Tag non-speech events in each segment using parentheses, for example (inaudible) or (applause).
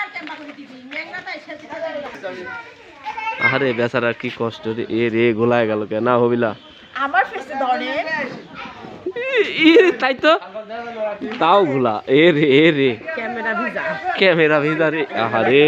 আর Tampa করে দিবি। মেঘনাটা এসেছে আরে বেচারা কি কষ্ট রে। এ রে গোলায় গেল কে না হবিলা। আমার ফেসে ধরে তাই তো। তাও ঘোলা এ রে এ রে। ক্যামেরা ভিজা। ক্যামেরা ভিজা রে। আহারে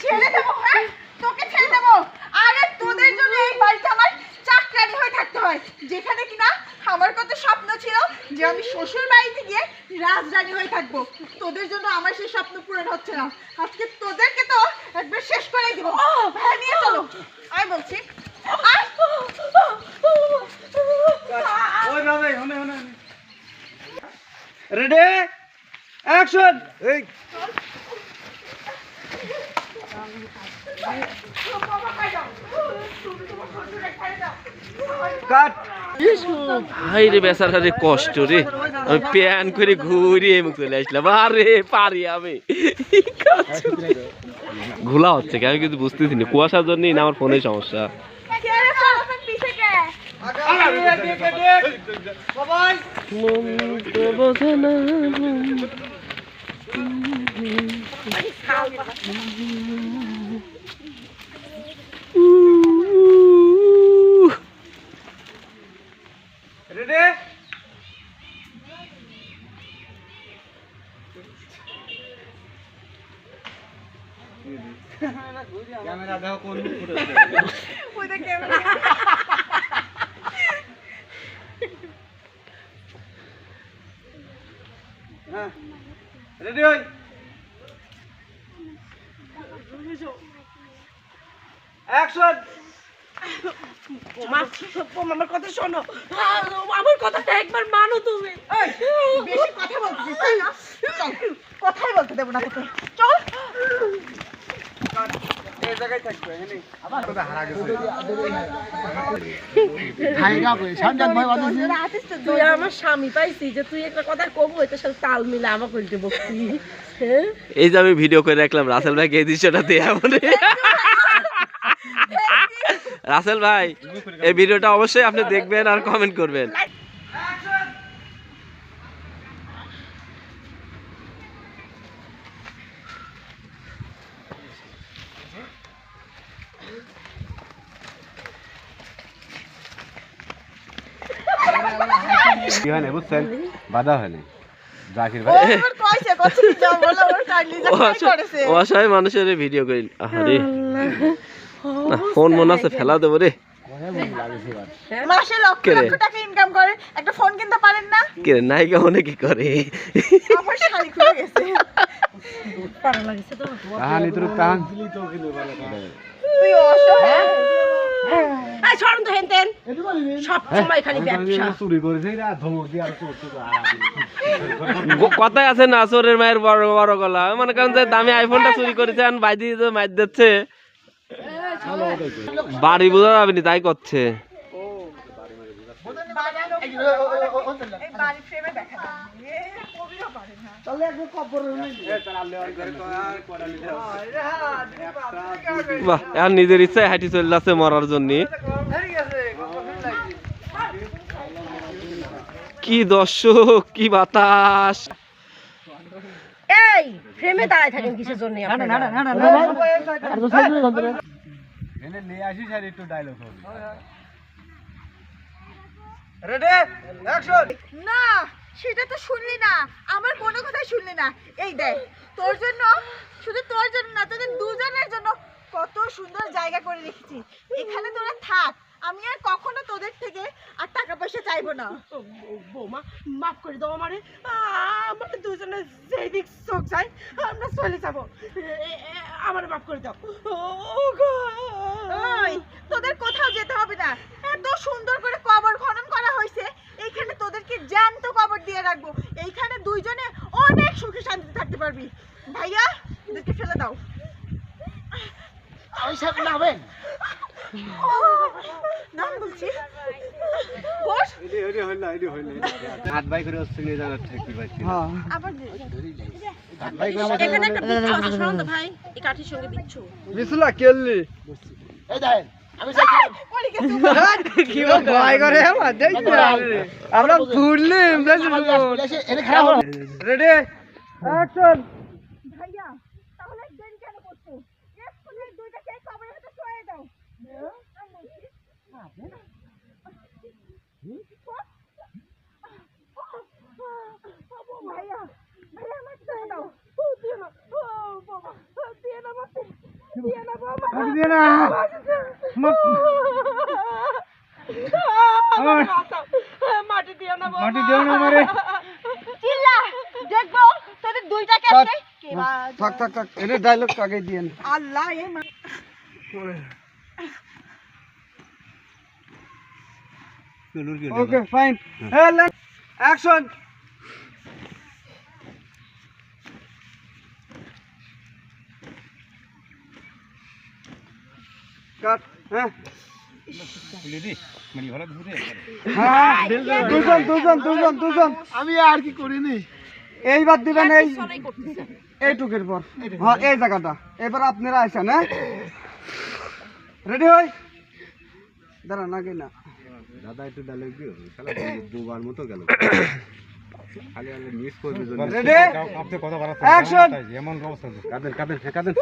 ছেড়ে দেবো হ্যাঁ তোকে ছেড়ে দেবো আরে তোদের জন্য এই বাড়িতে আমার চাকরানি হয়ে থাকতে হয় যেখানে কিনা আমার কত স্বপ্ন ছিল যে আমি শ্বশুর বাড়িতে গিয়ে রাজরানী হয়ে থাকব তোদের জন্য আমার সেই স্বপ্ন পূরণ হচ্ছে না আজকে তোদেরকে তো একবার শেষ করে দিব হ্যাঁ নিয়ে চলো আমি বলছি আয়। রেডি অ্যাকশন এই। কাট হাই রে বেচারা রে কষ্ট রে। আমি প্যান করে ঘুরে মুখ চলে আসলাম। আরে পারি আমি। (laughs) ঘোলা হচ্ছে কি আমি কিন্তু বুঝতেছি না। কুয়াশার জন্যই না আমার ফোনে সমস্যা কে রে পারফেক্ট পিছে কে সবাই মন তো বোঝে না উহ, রেডি ক্যামেরা দেখো কোন ফুটেছে ওইটা ক্যামেরা হ্যাঁ রেডি হই অ্যাকশন আমার কথা শোনো। আমার কথাটা একবার মানো তুমি। বেশি কথা বলতে কথাই বলতে দেবো না তোকে। চল এই জায়গায় থাকবে এখানে আবার হারা গেছে তুই আমার স্বামী পাইছি যে তুই একটা কথা কবু এটার সাথে তাল মিলে বকছি। হ্যাঁ? এই যে আমি ভিডিও করে রাখলাম রাসেল ভাই এই দৃশ্যটা দিয়ে (laughs) রাসেল ভাই এই ভিডিওটা অবশ্যই আপনি দেখবেন আর কমেন্ট করবেন কি হয় না বুঝছেন বাধা হয়নি। জাকির ভাই অসহায়- মানুষের ভিডিও করি আরে না ফোন মনে আছে ফেলা দেবো রে। মাসে লক্ষ কে লক্ষ টাকা ইনকাম করে একটা ফোন কিনতে পারেন না? কে নায়িকা কি করে? আমার শাড়ি খুলে গেছে। পারা লাগছে তো তাহান তাহান। তুই অসহায়। এই ছড়ন তো হেনতেন সব সময় খালি ব্যবসা। চুরি করেছে না ধমক দিয়ে আর চোর চোর কথায় আছে না চোরের মায়ের বড় বড় গলা। মনে করেন যে দামি আইফোনটা চুরি করেছে আর বাই দিয়ে তো মাইর দিচ্ছে। বাড়ি বোঝা যাবে নি তাই করছে। বাড়ি ফ্রেমে দেখা বাহ আর নিজের ইচ্ছায় হাঁটি চলে যাচ্ছে মরার জন্য। কি দর্শক কি বাতাস। এই ফ্রেমে দাঁড়ায় থাকেন কিসের জন্য আপনারা? এনে নিয়ে আসিস আর একটু ডায়লগ হবে। রেডি অ্যাকশন না। সেটা তো শুনলি না। আমার কোনো কথাই শুনলি না। এই দেখ তোর জন্য শুধু তোর জন্য না তোদের দুজনের জন্য কত সুন্দর জায়গা করে রেখেছি। এখানে তোরা থাক আমি আর কখনো তোদের থেকে আর টাকা পয়সা চাইব না। বৌমা মাফ করে দাও আমারে। আমার দুজনে যেই দিক চোখ যায় আমরা চলে যাব। আমার মাফ করে দাও। তোদের কোথাও যেতে হবে না। এত সুন্দর করে কবর খনন করা হয়েছে এইখানে তোদেরকে জ্যান্ত কবর দিয়ে রাখব। এইখানে দুইজনে অনেক সুখে শান্তিতে থাকতে পারবি। ভাইয়া এদেরকে ফেলে দাও। নাম বলছি। বস। এডি এডি হইল না এডি হইল হাত বাই করে হচ্ছে নিয়ে ঠিক পাচ্ছি আবার হাত বাই করে এখানে একটা বিচ্ছু আছে শোনো তো ভাই এই কাঠির সঙ্গে বিচ্ছু। কেললি। করে আমার ফুললিম রেডি অ্যাকশন ভাইয়া তাহলে দেরি কেন করছ? এক্ষুনি দাও। ভাইয়া ভাইয়া দাও। না। বাবা। দিয়ে না। বাবা। দিয়ে না। (laughs) মাটি দিয়ে না। মাটি দিও না আমারে। চিল্লা দেখব তোদের দুইটাকে থাক। কে বা- থাক থাক থাক এটা ডায়লগ আগে দিয়েন আল্লাহ এ মা ওকে ফাইন হ্যাঁ। Action cut. হ্যাঁ? হ্যাঁ দুজন দুজন দুজন দুজন। আমি আর কি করিনি। এইবার দিবেন এই এইটুকের পর। হ্যাঁ এই জায়গাটা। এবার আপনারা আসেন হ্যাঁ? রেডি হই? দাঁড়ান আগে না। দাদা একটু শালা দুবার মতো গেল। মিস করবে জন্য। রেডি? অ্যাকশন কাদের কাদের হ্যাঁ, কাদের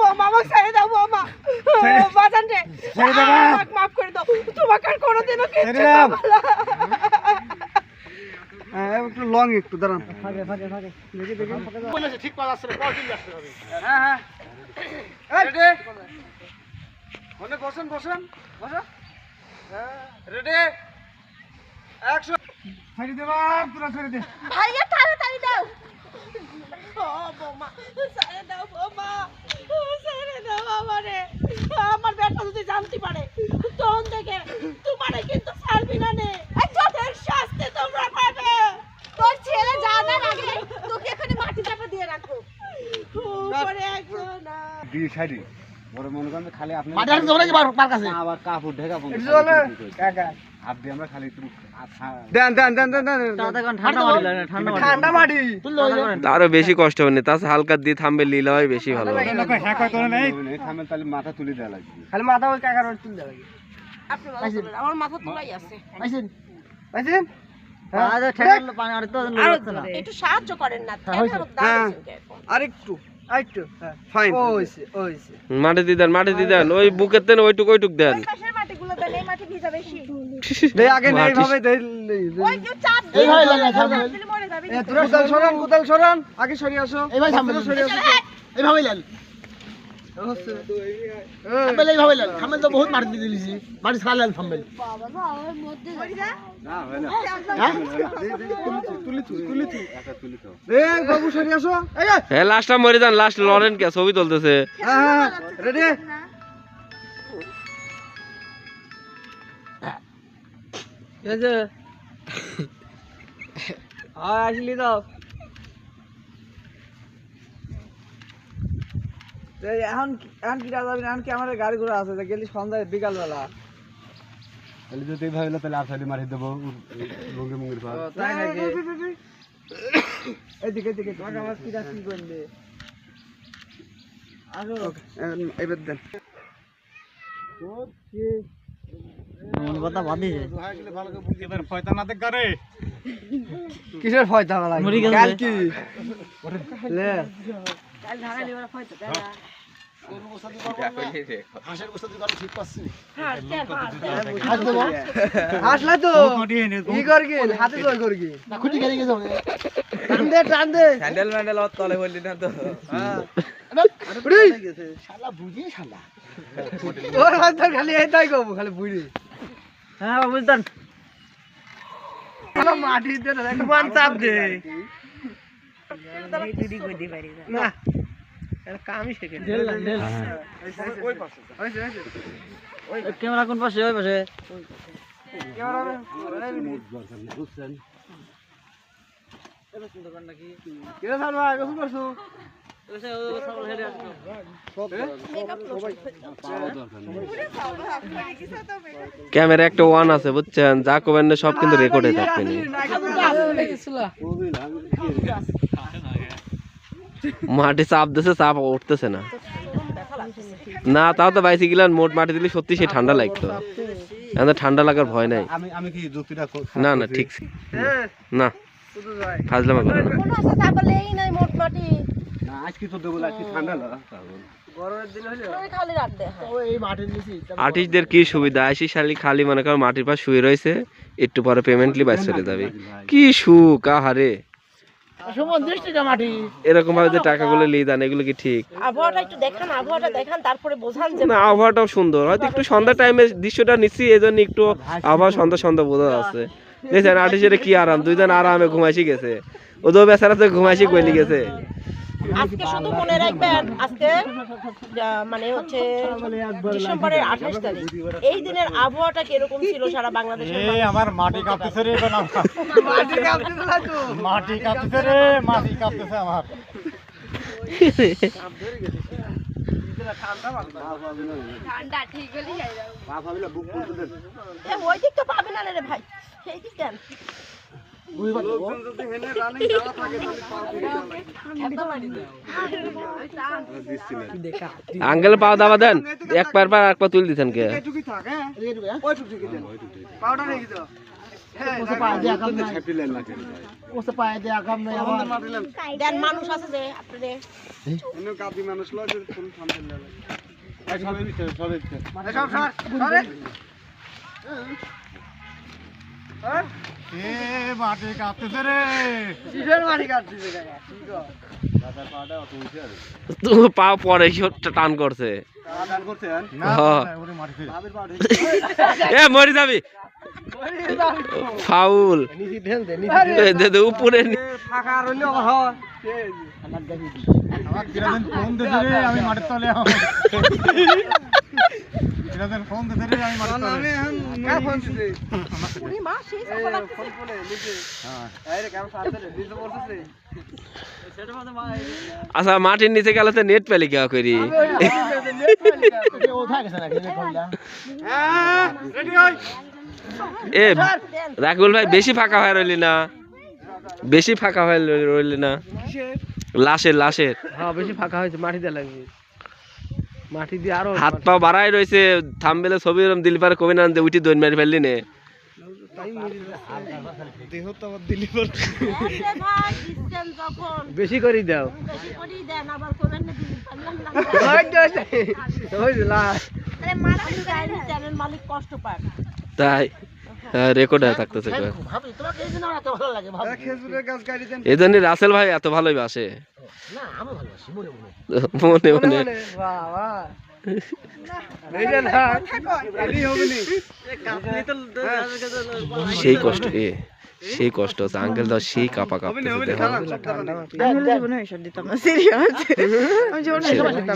বাবা, আমাকে ছেড়ে দাও। ও, বাজান রে, আমাকে মাফ করে দাও। তোমাকে আর কোনোদিনও কিচ্ছু না। হ্যাঁ একটু লং একটু দাঁড়ান। ফাঁকে ফাঁকে ফাঁকে। দেখি দেখি। হ্যাঁ হ্যাঁ। রেডি মনে বসেন বসেন বসেন। রেডি অ্যাকশন ছেড়ে দে বাপ পুরো ছেড়ে দে। ভাইয়া তাড়াতাড়ি দাও। ও, বৌমা, ছেড়ে দাও, বৌমা। ও, ছেড়ে দাও আমারে। আমার বেটা যদি জানতে পারে তখন থেকে তোমারে কিন্তু ছাড়বি না নে। এই শাস্তি তোমরা পাবে। তোর ছেলে যাওয়ার আগে তোকে এখানে মাটি চাপা দিয়ে রাখো উপরে বড় মনে করেন খালি আপনি মাঝে ধরে কি পার কাছে? আবার কাপড় ঢেকা আরও বেশি কষ্ট হবে না তাছাড়া হালকা দিয়ে থামবে লীলা হয় বেশি ভালো মাথা তুলে দেওয়া লাগবে। খালি মাথা ওই কাকার আমার তোলাই আছে। আইছেন আইছেন একটু সাহায্য করেন না। দাঁড়িয়েছেন কেন? আরেকটু আরেকটু ফাইন ওইছে ওইছে মাটি দিয়ে দেন মাটি ওই বুকের তেন ওইটুক ওইটুক দেন। পাশের এই মাটি ভিজা বেশি। দে আগে নেই মাটি- দে ওই যে চাপ দিয়ে চাপ দিলে মরে যাবে। কোদাল সরান কোদাল সরান। আগে সরে আসো। এইভাবে থামবে সরে আসো। এইভাবে লাল এইভাবে লাল থামবেন তো বহুত মাটি দিয়ে দিয়েছি। মাটি ছাড়া লাল থামবেন। না হয় না। হ্যাঁ? তুলি তুলি তুলি একটা তুলি তো। এ বাবু সরে আসো। এই যে, হ্যাঁ লাস্টটা মরে যান লাস্ট লরেন কে? ছবি তুলতেছে। হ্যাঁ রেডি আসলি দাও এখন এখন কি হবে এখন কি আমাদের গাড়ি ঘোড়া আছে? গেলি সন্ধ্যায় বিকাল বেলা তাহলে যদি এইভাবে হলো তাহলে আর সাইডে মারি দেবো। লঙ্গি মুঙ্গির পর তাই নাকি? এদিকে এদিকে তোমাকে আমার কি রাখি করলে আসো এবার দেন। কিসের ফয়তা লাগে কাল কি? লে। আসলা তো কি করগি হাতে জয় করগি। খুঁটি গেলি গেছে টান দে টান দে স্যান্ডেল ম্যান্ডেল অত তলে বললি না তো। উড়ি। শালা বুঝি শালা ওর হাত খালি এটাই কব খালি বুড়ি। হ্যাঁ বুঝতাম মাটি চাপ দে। না কামই শেখে ক্যামেরা কোন পাশে ওই পাশে। নেই ক্যামেরা একটা ওয়ান আছে বুঝছেন? যা করবেন না সব কিন্তু রেকর্ডে থাকবে মাটি চাপ দিছে চাপ উঠতেছে না। না তাও তো বাইসি বাইসিকেল মোট মাটি দিলে সত্যি সে ঠান্ডা লাগতো। এখন ঠান্ডা লাগার ভয় নাই। আমি আমি কি যুক্তিটা ক- না না ঠিক। না ফাজলামা করে না। তা না? আজকে তো দেবো আজকে ঠান্ডা হ্যাঁ। আর্টিস্টদের কি সুবিধা? আইসি শালি খালি মনে করো মাটির পাশ শুয়ে রয়েছে একটু পরে পেমেন্টলি চলে যাবে। কি সুখ আহারে। সুমন দৃষ্টিটা মাটি। এরকম ভাবে যে টাকাগুলো লিয়ে দেন এগুলো কি ঠিক? আবহাওয়াটা একটু দেখান আবহাওয়াটা দেখান তারপরে বোঝান যে না আবহাওয়াটাও সুন্দর। হয়তো একটু সন্ধ্যা টাইমে দৃশ্যটা নিচ্ছি এই জন্য একটু আবহাওয়া সন্ধ্যা সন্ধ্যা বোঝা যাচ্ছে। দেখছেন আর্টিস্টের কি আরাম দুইজন আরামে ঘুমাইছি গেছে। ওদের বেচারা তো ঘুমাইছি কইলি গেছে। আজকে শুধু মনে রাখবেন আজকে মানে হচ্ছে ডিসেম্বরের আঠাশ তারিখ। এই দিনের আবহাওয়াটা কীরকম ছিল সারা বাংলাদেশের মানুষ? আমার মাটি কাঁপতেছে রে মাটি কাঁপতে মাটি কাঁপতেছে রে মাটি কাঁপতেছে আমার। পা ভাবিলা বুক করতে দেন ওই দিক তো পাবে না রে ভাই। এই দিক কেন দিচ্ছি না আঙ্কেল পাও দাবা দেন। এক পার পার এক পা তুল দিতেন কে? এটুকুই থাক হ্যাঁ। ওইটুকু থেকে দেন পাউডার রেখে দাও হ্যাঁ ওসে পায়ে দিয়ে আকাম নাই হ্যাপি ল্যান্ড লাগে ওসে পায়ে দিয়ে আকাম নাই আমার দেন মানুষ আছে যে আপনাদের এনে কাদি মানুষ লয় যে কোন ঠান্ডা লাগে এই সবে দিতে সবে দিতে সব সর সরে এ মাটি রে? কিসের কাকা? পা পরে টান করছে? হ্যাঁ। না, ওরে মাটিতে ভাবির পাটা। এ মরি যাবি। ফাউল। উপরে আমি মাটির তলে (laughs) ফোন দিতে আমি কার ফোন মা সেই সাথে লাগতেছে ফোনে নিচে হ্যাঁ। এই রে সাথে মানে মা আচ্ছা মাটির নিচে গেলে তো নেট পেলে কেউ করি। কইলা এ রাকুল ভাই বেশি ফাঁকা হয়ে রইলি না। বেশি ফাঁকা হয়ে রই- রইলি না। লাশের লাশের। হ্যাঁ বেশি ফাঁকা হয়েছে মাটিতে লাগবে। মাটি দিয়ে আরও হাত পা বাড়াই রয়েছে থামবেলে ছবি এরম দিলি পারে কবি না উঠি দৈন মারি ফেললি নে। দেহ তো আমার দিলি পর এই রে ভাই দিচ্ছেন যখন বেশি করে দাও। বেশি করেই দেন আবার করবেন না দিন পারলাম না ওই যে লা আরে মালিক গাড়ি চ্যানেল মালিক কষ্ট পায় তাই রেকর্ড হয়ে থাকতেছে। ভাবি তোমাকে এই জন্য এই জন্য রাসেল ভাই এত ভালোই বাসে। না আমি ভালোবাসি মনে মনে মনে মনে বাবা সেই কষ্ট এ সেই কষ্ট হচ্ছে আঙ্কেল দাও সেই কাপা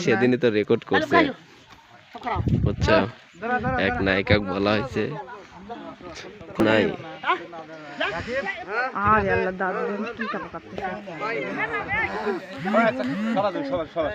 সেদিনই তো রেকর্ড করছে বুঝছ এক নায়িকা বলা হয়েছে নাই। সবাই সবাই সবাই।